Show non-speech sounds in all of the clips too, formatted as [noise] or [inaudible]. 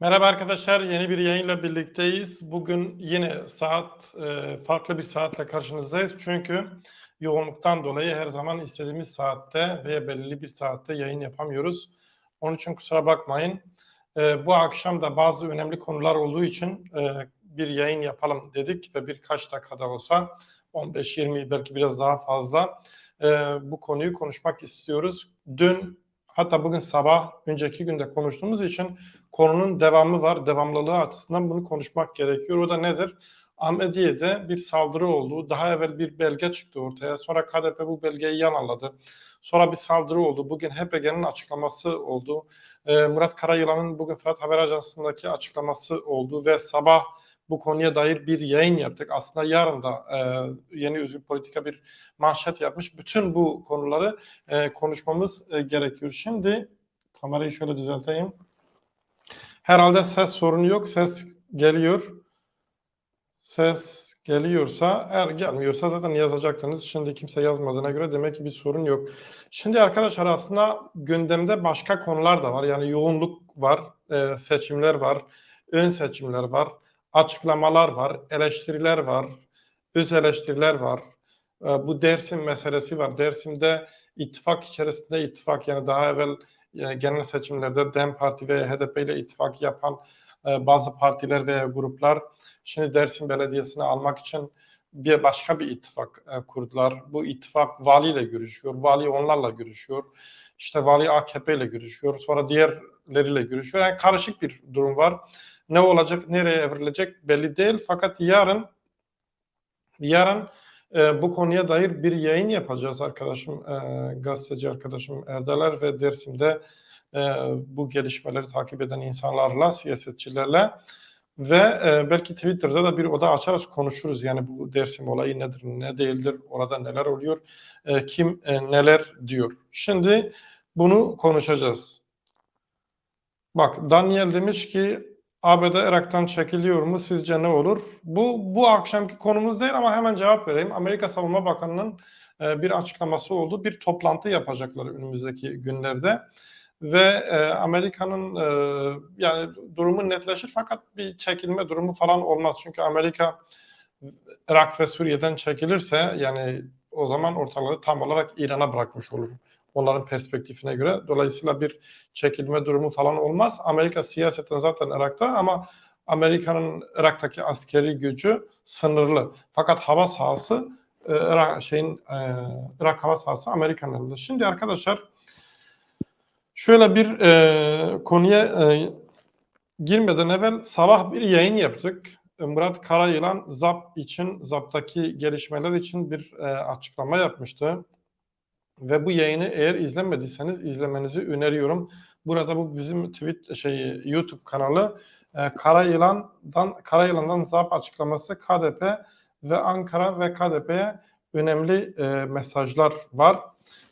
Merhaba arkadaşlar, yeni bir yayınla birlikteyiz. Bugün yine saat e, farklı bir saatle karşınızdayız. Çünkü yoğunluktan dolayı her zaman istediğimiz saatte veya belirli bir saatte yayın yapamıyoruz. Onun için kusura bakmayın. E, bu akşam da bazı önemli konular olduğu için e, bir yayın yapalım dedik ve birkaç dakikada olsa 15-20 belki biraz daha fazla bu konuyu konuşmak istiyoruz. Dün hatta bugün sabah önceki günde konuştuğumuz için konunun devamı var. Devamlılığı açısından bunu konuşmak gerekiyor. O da nedir? Ahmediye'de bir saldırı oldu. Daha evvel bir belge çıktı ortaya. Sonra KDP bu belgeyi yanaladı. Sonra bir saldırı oldu. Bugün HPG'nin açıklaması oldu. Ee, Murat Karayılan'ın bugün Fırat Haber Ajansı'ndaki açıklaması oldu ve sabah bu konuya dair bir yayın yaptık. Aslında yarın da e, yeni özgür politika bir manşet yapmış. Bütün bu konuları e, konuşmamız e, gerekiyor. Şimdi kamerayı şöyle düzelteyim. Herhalde ses sorunu yok. Ses geliyor. Ses geliyorsa, eğer gelmiyorsa zaten yazacaktınız. Şimdi kimse yazmadığına göre demek ki bir sorun yok. Şimdi arkadaşlar aslında gündemde başka konular da var. Yani yoğunluk var, e, seçimler var, ön seçimler var, açıklamalar var, eleştiriler var, öz eleştiriler var. E, bu Dersim meselesi var. Dersim'de ittifak içerisinde ittifak yani daha evvel genel seçimlerde DEM Parti ve HDP ile ittifak yapan e, bazı partiler veya gruplar şimdi Dersim Belediyesi'ni almak için bir başka bir ittifak e, kurdular. Bu ittifak valiyle görüşüyor. Vali onlarla görüşüyor. İşte vali AKP ile görüşüyor. Sonra diğerleriyle görüşüyor. Yani karışık bir durum var. Ne olacak, nereye evrilecek belli değil. Fakat yarın yarın e, bu konuya dair bir yayın yapacağız arkadaşım, e, gazeteci arkadaşım Erdeler ve Dersim'de e, bu gelişmeleri takip eden insanlarla, siyasetçilerle ve e, belki Twitter'da da bir oda açarız, konuşuruz. Yani bu Dersim olayı nedir, ne değildir, orada neler oluyor, e, kim e, neler diyor. Şimdi bunu konuşacağız. Bak Daniel demiş ki ABD Irak'tan çekiliyor mu? Sizce ne olur? Bu bu akşamki konumuz değil ama hemen cevap vereyim. Amerika Savunma Bakanı'nın e, bir açıklaması oldu. Bir toplantı yapacaklar önümüzdeki günlerde ve e, Amerika'nın e, yani durumu netleşir fakat bir çekilme durumu falan olmaz. Çünkü Amerika Irak ve Suriye'den çekilirse yani o zaman ortalığı tam olarak İran'a bırakmış olur onların perspektifine göre. Dolayısıyla bir çekilme durumu falan olmaz. Amerika siyaseten zaten Irak'ta ama Amerika'nın Irak'taki askeri gücü sınırlı. Fakat hava sahası e, Irak şeyin e, Irak hava sahası Amerika'nın elinde. Şimdi arkadaşlar şöyle bir e, konuya e, girmeden evvel sabah bir yayın yaptık. Murat Karayılan ZAP için, ZAP'taki gelişmeler için bir e, açıklama yapmıştı. Ve bu yayını eğer izlemediyseniz izlemenizi öneriyorum. Burada bu bizim tweet şey YouTube kanalı e, Karayılan'dan Karayılan'dan ZAP açıklaması KDP ve Ankara ve KDP'ye önemli e, mesajlar var.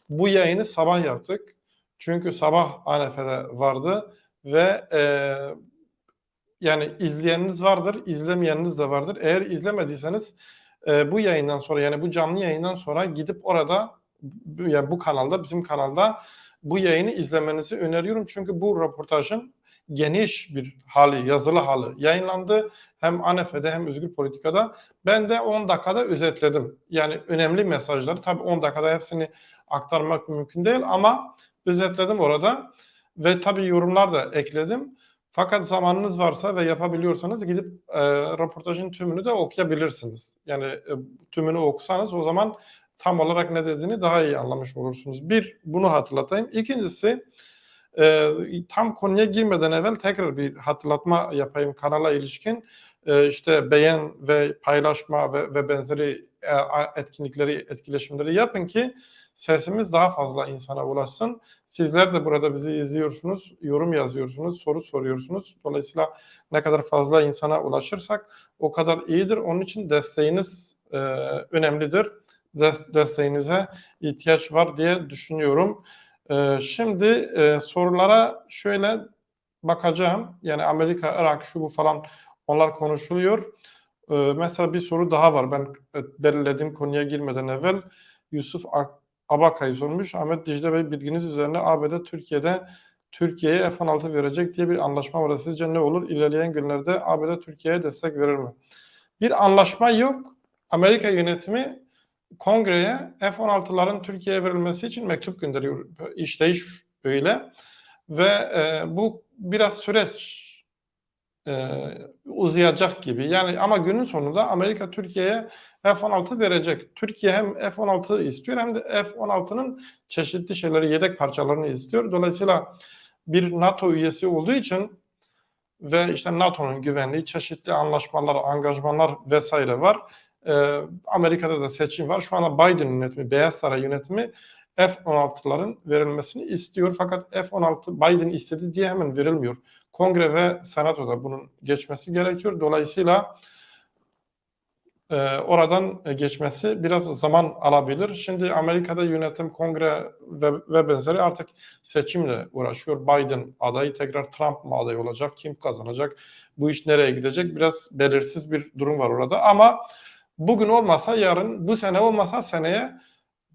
Bu yayını sabah yaptık. Çünkü sabah ANF'de vardı ve e, yani izleyeniniz vardır, izlemeyeniniz de vardır. Eğer izlemediyseniz e, bu yayından sonra yani bu canlı yayından sonra gidip orada yani bu kanalda bizim kanalda bu yayını izlemenizi öneriyorum. Çünkü bu röportajın geniş bir hali, yazılı hali yayınlandı. Hem ANEF'de hem Özgür Politika'da. Ben de 10 dakikada özetledim. Yani önemli mesajları tabii 10 dakikada hepsini aktarmak mümkün değil ama özetledim orada. Ve tabii yorumlar da ekledim. Fakat zamanınız varsa ve yapabiliyorsanız gidip e, röportajın tümünü de okuyabilirsiniz. Yani e, tümünü okusanız o zaman tam olarak ne dediğini daha iyi anlamış olursunuz. Bir, bunu hatırlatayım. İkincisi, e, tam konuya girmeden evvel tekrar bir hatırlatma yapayım kanala ilişkin. E, işte beğen ve paylaşma ve, ve benzeri e, etkinlikleri, etkileşimleri yapın ki sesimiz daha fazla insana ulaşsın. Sizler de burada bizi izliyorsunuz, yorum yazıyorsunuz, soru soruyorsunuz. Dolayısıyla ne kadar fazla insana ulaşırsak o kadar iyidir. Onun için desteğiniz e, önemlidir desteğinize ihtiyaç var diye düşünüyorum. Ee, şimdi e, sorulara şöyle bakacağım. Yani Amerika, Irak, şu bu falan onlar konuşuluyor. Ee, mesela bir soru daha var. Ben belirlediğim konuya girmeden evvel Yusuf Abakay sormuş. Ahmet Dicle Bey bilginiz üzerine ABD Türkiye'de Türkiye'ye F-16 verecek diye bir anlaşma var. Sizce ne olur? İlerleyen günlerde ABD Türkiye'ye destek verir mi? Bir anlaşma yok. Amerika yönetimi kongreye F-16'ların Türkiye'ye verilmesi için mektup gönderiyor. İşleyiş öyle. Ve e, bu biraz süreç e, uzayacak gibi. Yani ama günün sonunda Amerika Türkiye'ye F-16 verecek. Türkiye hem F-16 istiyor hem de F-16'nın çeşitli şeyleri, yedek parçalarını istiyor. Dolayısıyla bir NATO üyesi olduğu için ve işte NATO'nun güvenliği, çeşitli anlaşmalar, angajmanlar vesaire var. Ee, Amerika'da da seçim var. Şu anda Biden yönetimi, Beyaz Saray yönetimi F-16'ların verilmesini istiyor. Fakat F-16 Biden istedi diye hemen verilmiyor. Kongre ve Senato'da bunun geçmesi gerekiyor. Dolayısıyla e, oradan geçmesi biraz zaman alabilir. Şimdi Amerika'da yönetim, kongre ve, ve benzeri artık seçimle uğraşıyor. Biden adayı tekrar Trump mı aday olacak? Kim kazanacak? Bu iş nereye gidecek? Biraz belirsiz bir durum var orada. Ama bugün olmasa yarın, bu sene olmasa seneye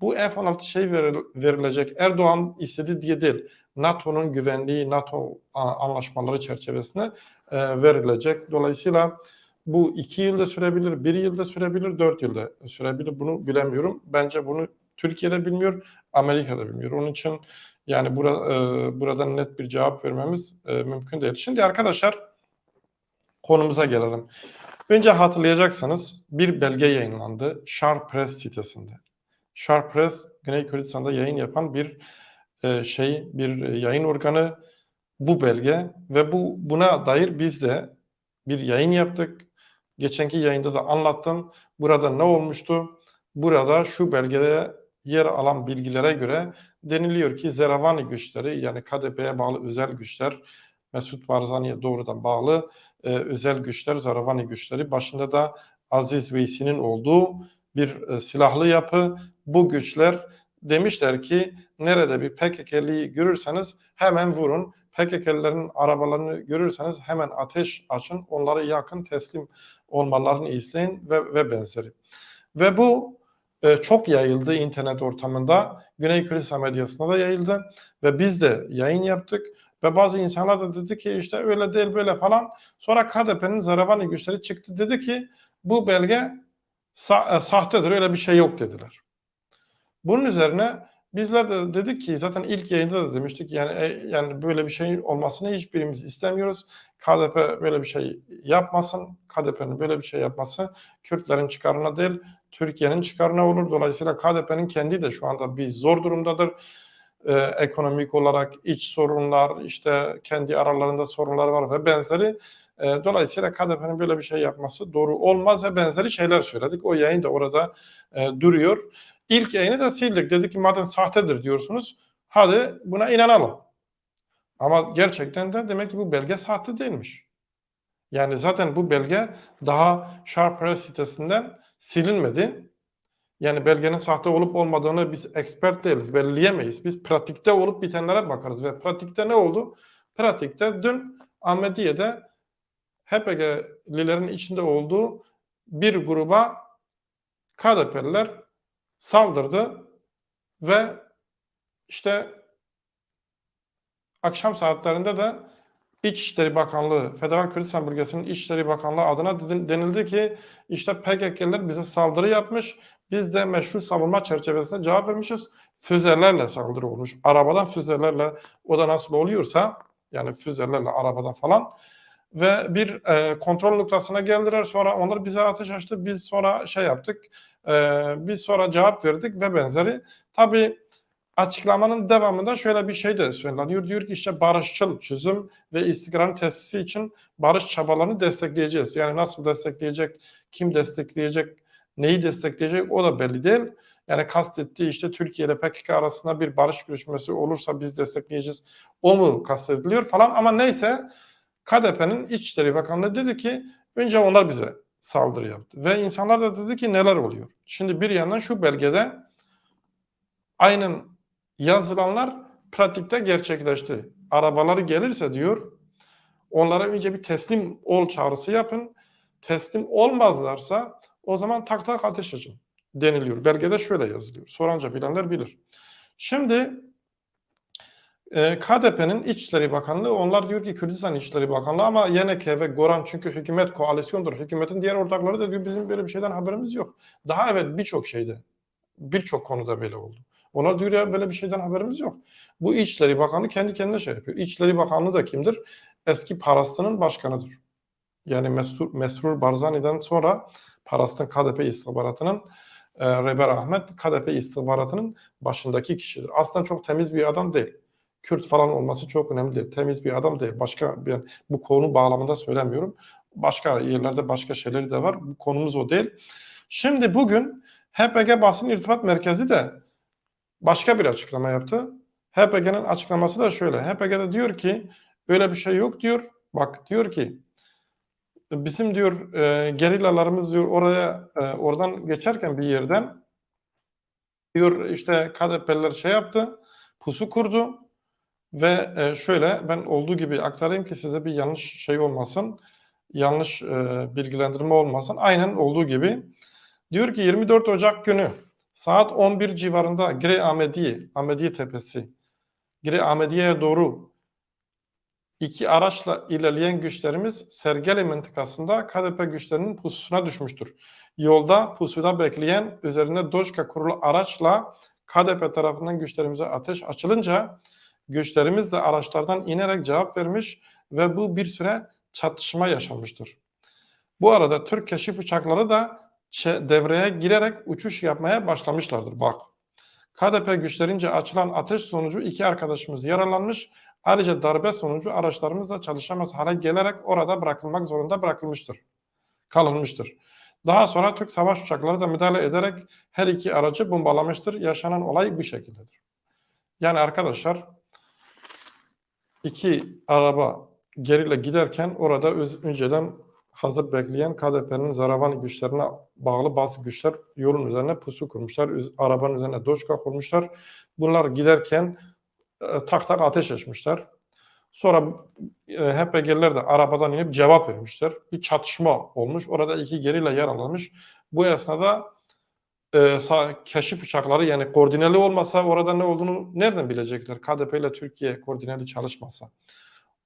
bu F-16 şey verilecek. Erdoğan istedi diye değil. NATO'nun güvenliği, NATO anlaşmaları çerçevesinde e, verilecek. Dolayısıyla bu iki yılda sürebilir, bir yılda sürebilir, dört yılda sürebilir. Bunu bilemiyorum. Bence bunu Türkiye'de bilmiyor, Amerika'da bilmiyor. Onun için yani bura, e, buradan net bir cevap vermemiz e, mümkün değil. Şimdi arkadaşlar konumuza gelelim. Önce hatırlayacaksınız bir belge yayınlandı Sharp Press sitesinde. Sharp Press Güney Kürdistan'da yayın yapan bir e, şey, bir yayın organı bu belge ve bu buna dair biz de bir yayın yaptık. Geçenki yayında da anlattım. Burada ne olmuştu? Burada şu belgede yer alan bilgilere göre deniliyor ki Zeravani güçleri yani KDP'ye bağlı özel güçler Mesut Barzani'ye doğrudan bağlı e, özel güçler, Zeravani güçleri başında da Aziz Veysi'nin olduğu bir e, silahlı yapı. Bu güçler demişler ki nerede bir PKK'liyi görürseniz hemen vurun. PKK'lilerin arabalarını görürseniz hemen ateş açın, onları yakın teslim olmalarını izleyin ve, ve benzeri. Ve bu e, çok yayıldı internet ortamında. Güney Kürdistan medyasında da yayıldı ve biz de yayın yaptık. Ve bazı insanlar da dedi ki işte öyle değil böyle falan. Sonra KDP'nin Zaravani güçleri çıktı dedi ki bu belge sa- e, sahtedir öyle bir şey yok dediler. Bunun üzerine bizler de dedik ki zaten ilk yayında da demiştik yani e, yani böyle bir şey olmasını hiçbirimiz istemiyoruz. KDP böyle bir şey yapmasın. KDP'nin böyle bir şey yapması Kürtlerin çıkarına değil Türkiye'nin çıkarına olur. Dolayısıyla KDP'nin kendi de şu anda bir zor durumdadır. Ee, ekonomik olarak iç sorunlar, işte kendi aralarında sorunlar var ve benzeri. Ee, dolayısıyla KDP'nin böyle bir şey yapması doğru olmaz ve benzeri şeyler söyledik. O yayın da orada e, duruyor. İlk yayını da sildik. Dedik ki madem sahtedir diyorsunuz hadi buna inanalım. Ama gerçekten de demek ki bu belge sahte değilmiş. Yani zaten bu belge daha Sharp Press sitesinden silinmedi. Yani belgenin sahte olup olmadığını biz expert değiliz, belirleyemeyiz. Biz pratikte olup bitenlere bakarız ve pratikte ne oldu? Pratikte dün Ahmediye'de HPG'lilerin içinde olduğu bir gruba KDP'liler saldırdı ve işte akşam saatlerinde de İçişleri Bakanlığı, Federal Kürdistan Bölgesi'nin İçişleri Bakanlığı adına denildi ki işte PKK'liler bize saldırı yapmış. Biz de meşru savunma çerçevesinde cevap vermişiz. Füzelerle saldırı olmuş. Arabadan füzelerle o da nasıl oluyorsa yani füzelerle arabadan falan ve bir e, kontrol noktasına geldiler. Sonra onlar bize ateş açtı. Biz sonra şey yaptık. E, biz sonra cevap verdik ve benzeri. Tabii açıklamanın devamında şöyle bir şey de söyleniyor. Diyor ki işte barışçıl çözüm ve istikrarın tesisi için barış çabalarını destekleyeceğiz. Yani nasıl destekleyecek, kim destekleyecek, neyi destekleyecek o da belli değil. Yani kastettiği işte Türkiye ile PKK arasında bir barış görüşmesi olursa biz destekleyeceğiz. O mu kastediliyor falan ama neyse KDP'nin İçişleri Bakanlığı dedi ki önce onlar bize saldırı yaptı. Ve insanlar da dedi ki neler oluyor? Şimdi bir yandan şu belgede aynen yazılanlar pratikte gerçekleşti. Arabaları gelirse diyor onlara önce bir teslim ol çağrısı yapın. Teslim olmazlarsa o zaman tak tak ateş açın deniliyor. Belgede şöyle yazılıyor. Soranca bilenler bilir. Şimdi Ee, KDP'nin İçişleri Bakanlığı, onlar diyor ki Kürdistan İçişleri Bakanlığı ama YNK ve Goran çünkü hükümet koalisyondur. Hükümetin diğer ortakları da diyor bizim böyle bir şeyden haberimiz yok. Daha evet birçok şeyde, birçok konuda böyle oldu. Onlar diyor ya böyle bir şeyden haberimiz yok. Bu İçişleri Bakanı kendi kendine şey yapıyor. İçişleri Bakanlığı da kimdir? Eski Parastı'nın başkanıdır. Yani Mesrur, Mesrur Barzani'den sonra Parastı'nın KDP istihbaratının e, Reber Ahmet KDP istihbaratının başındaki kişidir. Aslında çok temiz bir adam değil. Kürt falan olması çok önemli değil. Temiz bir adam değil. Başka bir bu konu bağlamında söylemiyorum. Başka yerlerde başka şeyleri de var. Bu konumuz o değil. Şimdi bugün HPG Basın İrtibat Merkezi de başka bir açıklama yaptı. HPG'nin açıklaması da şöyle. HPG de diyor ki öyle bir şey yok diyor. Bak diyor ki bizim diyor e, gerillalarımız diyor oraya e, oradan geçerken bir yerden diyor işte KDP'liler şey yaptı. Pusu kurdu ve e, şöyle ben olduğu gibi aktarayım ki size bir yanlış şey olmasın. Yanlış e, bilgilendirme olmasın. Aynen olduğu gibi. Diyor ki 24 Ocak günü saat 11 civarında Gire Ahmediye, Ahmediye Tepesi, Gire Ahmediye'ye doğru iki araçla ilerleyen güçlerimiz Sergeli mıntıkasında KDP güçlerinin pususuna düşmüştür. Yolda pusuda bekleyen üzerinde Doşka kurulu araçla KDP tarafından güçlerimize ateş açılınca güçlerimiz de araçlardan inerek cevap vermiş ve bu bir süre çatışma yaşanmıştır. Bu arada Türk keşif uçakları da devreye girerek uçuş yapmaya başlamışlardır. Bak. KDP güçlerince açılan ateş sonucu iki arkadaşımız yaralanmış. Ayrıca darbe sonucu araçlarımız da çalışamaz hale gelerek orada bırakılmak zorunda bırakılmıştır. Kalınmıştır. Daha sonra Türk savaş uçakları da müdahale ederek her iki aracı bombalamıştır. Yaşanan olay bu şekildedir. Yani arkadaşlar iki araba geriyle giderken orada önceden hazır bekleyen KDP'nin Zaravan güçlerine bağlı bazı güçler yolun üzerine pusu kurmuşlar. Arabanın üzerine doçka kurmuşlar. Bunlar giderken tak tak ateş açmışlar. Sonra e, HPG'liler de arabadan inip cevap vermişler. Bir çatışma olmuş. Orada iki geriyle yaralanmış. Bu esnada e, keşif uçakları yani koordineli olmasa orada ne olduğunu nereden bilecekler? KDP ile Türkiye koordineli çalışmasa.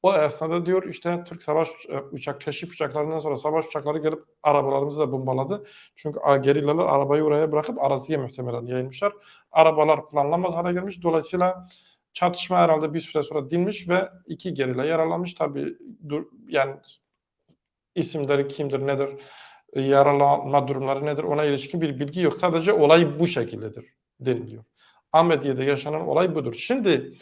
O esnada diyor işte Türk savaş e, uçak keşif uçaklarından sonra savaş uçakları gelip arabalarımızı da bombaladı. Çünkü gerillalar arabayı oraya bırakıp araziye muhtemelen yayılmışlar. Arabalar kullanılamaz hale gelmiş. Dolayısıyla çatışma herhalde bir süre sonra dinmiş ve iki gerilla yaralanmış. Tabi yani isimleri kimdir nedir yaralanma durumları nedir ona ilişkin bir bilgi yok. Sadece olay bu şekildedir deniliyor. Ahmediye'de yaşanan olay budur. Şimdi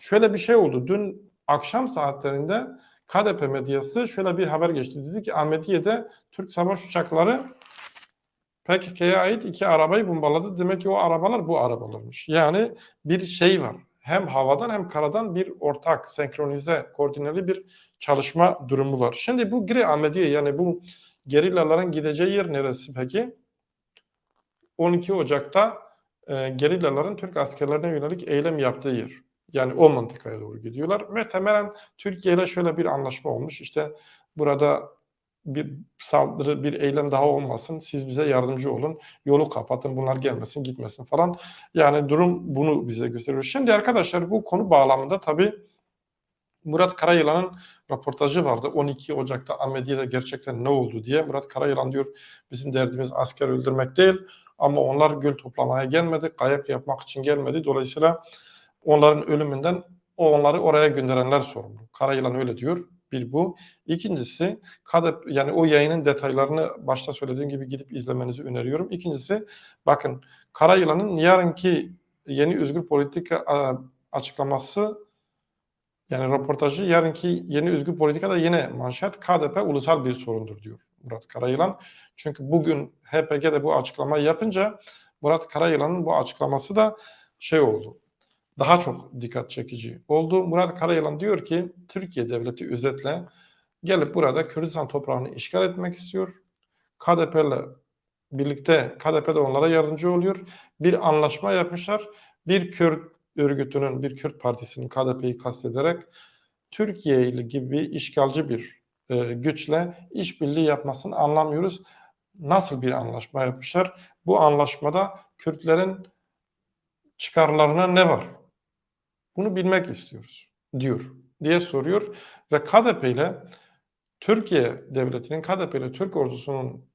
şöyle bir şey oldu. Dün akşam saatlerinde KDP medyası şöyle bir haber geçti. Dedi ki Ahmediye'de Türk savaş uçakları PKK'ya ait iki arabayı bombaladı. Demek ki o arabalar bu arabalarmış. Yani bir şey var. Hem havadan hem karadan bir ortak, senkronize, koordineli bir çalışma durumu var. Şimdi bu Gri Ahmediye yani bu gerillaların gideceği yer neresi peki? 12 Ocak'ta e, gerillaların Türk askerlerine yönelik eylem yaptığı yer. Yani o mantıkaya doğru gidiyorlar. Muhtemelen Türkiye ile şöyle bir anlaşma olmuş. İşte burada bir saldırı, bir eylem daha olmasın. Siz bize yardımcı olun. Yolu kapatın. Bunlar gelmesin, gitmesin falan. Yani durum bunu bize gösteriyor. Şimdi arkadaşlar bu konu bağlamında tabii Murat Karayılan'ın röportajı vardı. 12 Ocak'ta Ahmediye'de gerçekten ne oldu diye. Murat Karayılan diyor bizim derdimiz asker öldürmek değil ama onlar gül toplamaya gelmedi. Kayak yapmak için gelmedi. Dolayısıyla onların ölümünden onları oraya gönderenler sorumlu. Karayılan öyle diyor. Bir bu. İkincisi KDP, yani o yayının detaylarını başta söylediğim gibi gidip izlemenizi öneriyorum. İkincisi bakın Karayılan'ın yarınki yeni özgür politika açıklaması yani röportajı yarınki yeni özgür politikada yine manşet KDP ulusal bir sorundur diyor Murat Karayılan. Çünkü bugün HPG de bu açıklamayı yapınca Murat Karayılan'ın bu açıklaması da şey oldu daha çok dikkat çekici oldu. Murat Karayılan diyor ki Türkiye devleti özetle gelip burada Kürdistan toprağını işgal etmek istiyor. KDP ile birlikte KDP de onlara yardımcı oluyor. Bir anlaşma yapmışlar. Bir Kürt örgütünün, bir Kürt partisinin KDP'yi kastederek Türkiye ile gibi işgalci bir e, güçle işbirliği yapmasını anlamıyoruz. Nasıl bir anlaşma yapmışlar? Bu anlaşmada Kürtlerin çıkarlarına ne var? Bunu bilmek istiyoruz diyor diye soruyor ve KDP ile Türkiye devletinin KDP ile Türk ordusunun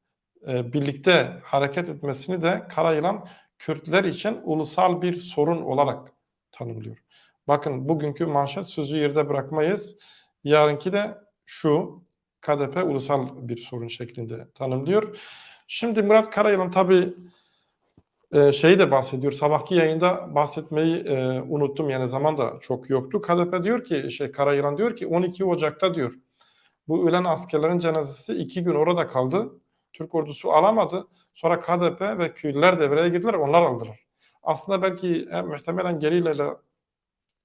e, birlikte hareket etmesini de Karayılan Kürtler için ulusal bir sorun olarak tanımlıyor. Bakın bugünkü manşet sözü yerde bırakmayız. Yarınki de şu KDP ulusal bir sorun şeklinde tanımlıyor. Şimdi Murat Karayılan tabii e, şeyi de bahsediyor. Sabahki yayında bahsetmeyi e, unuttum. Yani zaman da çok yoktu. KDP diyor ki şey Karayılan diyor ki 12 Ocak'ta diyor bu ölen askerlerin cenazesi iki gün orada kaldı. Türk ordusu alamadı. Sonra KDP ve Kürtler devreye girdiler. Onlar aldılar. Aslında belki e, muhtemelen geriyle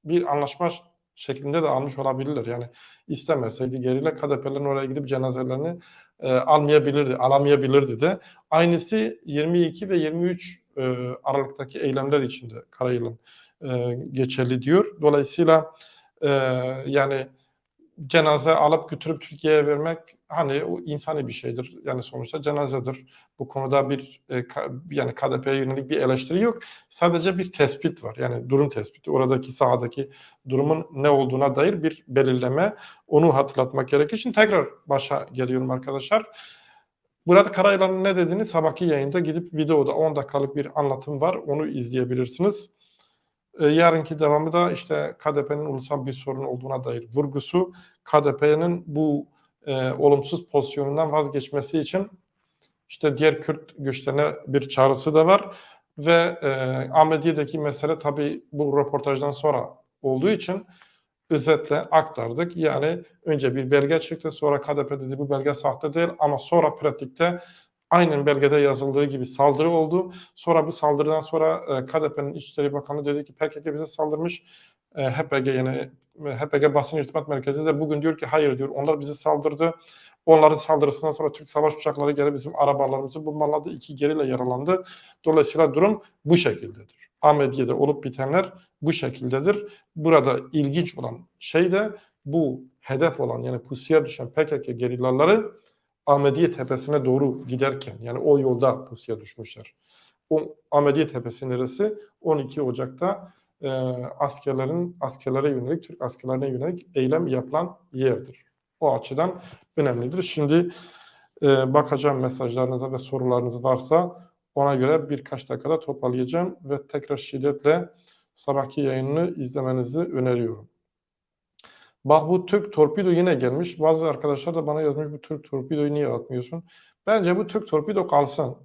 bir anlaşma şeklinde de almış olabilirler. Yani istemeseydi geriyle KDP'lerin oraya gidip cenazelerini e, almayabilirdi, alamayabilirdi de. Aynısı 22 ve 23 e, Aralık'taki eylemler içinde Karayıl'ın e, geçerli diyor. Dolayısıyla e, yani cenaze alıp götürüp Türkiye'ye vermek hani o insani bir şeydir. Yani sonuçta cenazedir. Bu konuda bir e, ka, yani KDP'ye yönelik bir eleştiri yok. Sadece bir tespit var. Yani durum tespiti. Oradaki sahadaki durumun ne olduğuna dair bir belirleme. Onu hatırlatmak gerekir. Şimdi tekrar başa geliyorum arkadaşlar. Burada Karayılan'ın ne dediğini sabahki yayında gidip videoda 10 dakikalık bir anlatım var. Onu izleyebilirsiniz. E, yarınki devamı da işte KDP'nin ulusal bir sorun olduğuna dair vurgusu. KDP'nin bu e, olumsuz pozisyonundan vazgeçmesi için işte diğer Kürt güçlerine bir çağrısı da var. Ve e, Ahmediye'deki mesele tabii bu röportajdan sonra olduğu için özetle aktardık. Yani önce bir belge çıktı sonra KDP dedi bu belge sahte değil ama sonra pratikte aynen belgede yazıldığı gibi saldırı oldu. Sonra bu saldırıdan sonra e, KDP'nin İçişleri Bakanı dedi ki PKK bize saldırmış. E, HPG yani HPG Basın İrtibat Merkezi de bugün diyor ki hayır diyor onlar bize saldırdı. Onların saldırısından sonra Türk savaş uçakları gelip bizim arabalarımızı bombarladı. iki geriyle yaralandı. Dolayısıyla durum bu şekildedir. Ahmediye'de olup bitenler bu şekildedir. Burada ilginç olan şey de bu hedef olan yani pusuya düşen PKK gerillaları Ahmediye Tepesi'ne doğru giderken yani o yolda pusuya düşmüşler. O Ahmediye Tepesi neresi? 12 Ocak'ta e, askerlerin askerlere yönelik, Türk askerlerine yönelik eylem yapılan yerdir. O açıdan önemlidir. Şimdi e, bakacağım mesajlarınıza ve sorularınız varsa ona göre birkaç dakikada toparlayacağım ve tekrar şiddetle sabahki yayınını izlemenizi öneriyorum. Bak bu Türk torpido yine gelmiş. Bazı arkadaşlar da bana yazmış bu Türk torpidoyu niye atmıyorsun? Bence bu Türk torpido kalsın.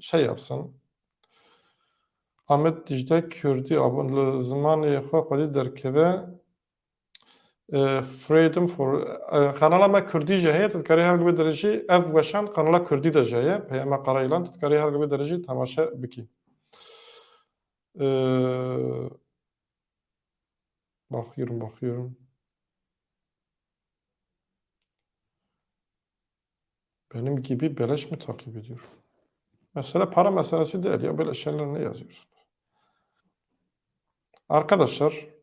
Şey yapsın. Ahmet Dicle Kürdi abone zamanı xwe derkeve Kanala me Kurdî jî heye tedkarî her li derecî ev weşan kanala Kurdî de jî heye peyama Qarayîlan tedkarî her li derecî temaşe bikî. Bakıyorum bakıyorum. Benim gibi beleş mi takip ediyor? Mesela para meselesi değil ya böyle şeyler ne yazıyorsun? Arkadaşlar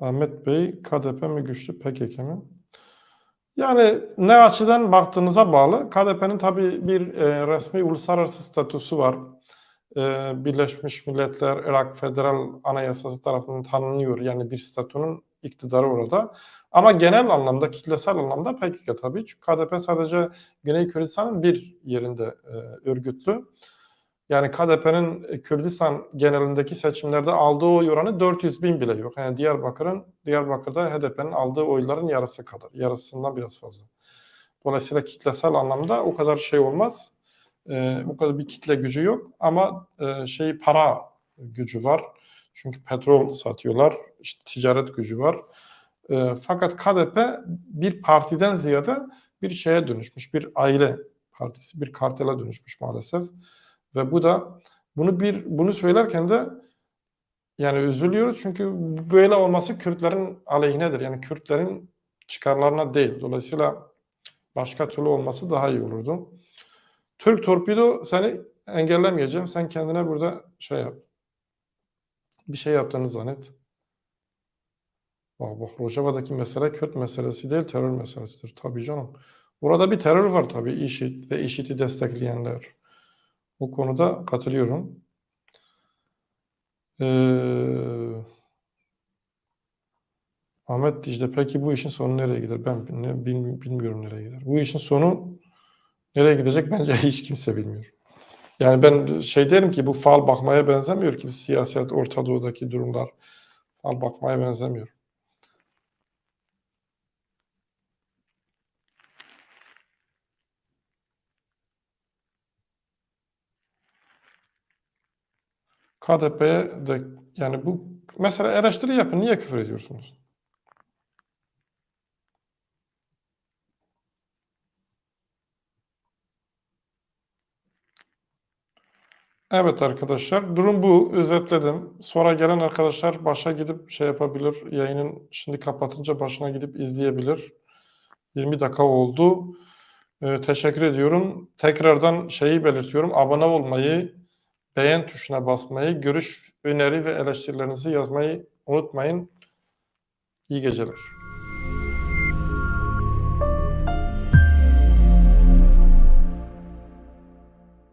Ahmet Bey KDP mi güçlü PKK mi? Yani ne açıdan baktığınıza bağlı. KDP'nin tabii bir e, resmi uluslararası statüsü var. E, Birleşmiş Milletler Irak Federal Anayasası tarafından tanınıyor. Yani bir statünün iktidarı orada. Ama genel anlamda, kitlesel anlamda PKK tabii. Çünkü KDP sadece Güney Kürdistan'ın bir yerinde e, örgütlü. Yani KDP'nin Kürdistan genelindeki seçimlerde aldığı oy oranı 400 bin bile yok. Yani Diyarbakır'ın Diyarbakır'da HDP'nin aldığı oyların yarısı kadar. Yarısından biraz fazla. Dolayısıyla kitlesel anlamda o kadar şey olmaz. E, o kadar bir kitle gücü yok. Ama e, şey para gücü var. Çünkü petrol satıyorlar. İşte ticaret gücü var. E, fakat KDP bir partiden ziyade bir şeye dönüşmüş. Bir aile partisi, bir kartele dönüşmüş maalesef. Ve bu da bunu bir bunu söylerken de yani üzülüyoruz çünkü böyle olması Kürtlerin aleyhinedir. Yani Kürtlerin çıkarlarına değil. Dolayısıyla başka türlü olması daha iyi olurdu. Türk torpido seni engellemeyeceğim. Sen kendine burada şey yap. Bir şey yaptığını zannet. Bak bak Rojava'daki mesele Kürt meselesi değil terör meselesidir. Tabii canım. Burada bir terör var tabii IŞİD ve IŞİD'i destekleyenler. Bu konuda katılıyorum. Eee Ahmet Dicle, peki bu işin sonu nereye gider? Ben ne- bil- bilmiyorum nereye gider. Bu işin sonu nereye gidecek bence [laughs] hiç kimse bilmiyor. Yani ben şey derim ki bu fal bakmaya benzemiyor ki siyaset, Orta Doğu'daki durumlar fal bakmaya benzemiyor. KDP'ye de yani bu mesela eleştiri yapın. Niye küfür ediyorsunuz? Evet arkadaşlar, durum bu. Özetledim. Sonra gelen arkadaşlar başa gidip şey yapabilir. Yayının şimdi kapatınca başına gidip izleyebilir. 20 dakika oldu. Ee, teşekkür ediyorum. Tekrardan şeyi belirtiyorum. Abone olmayı, beğen tuşuna basmayı, görüş, öneri ve eleştirilerinizi yazmayı unutmayın. İyi geceler.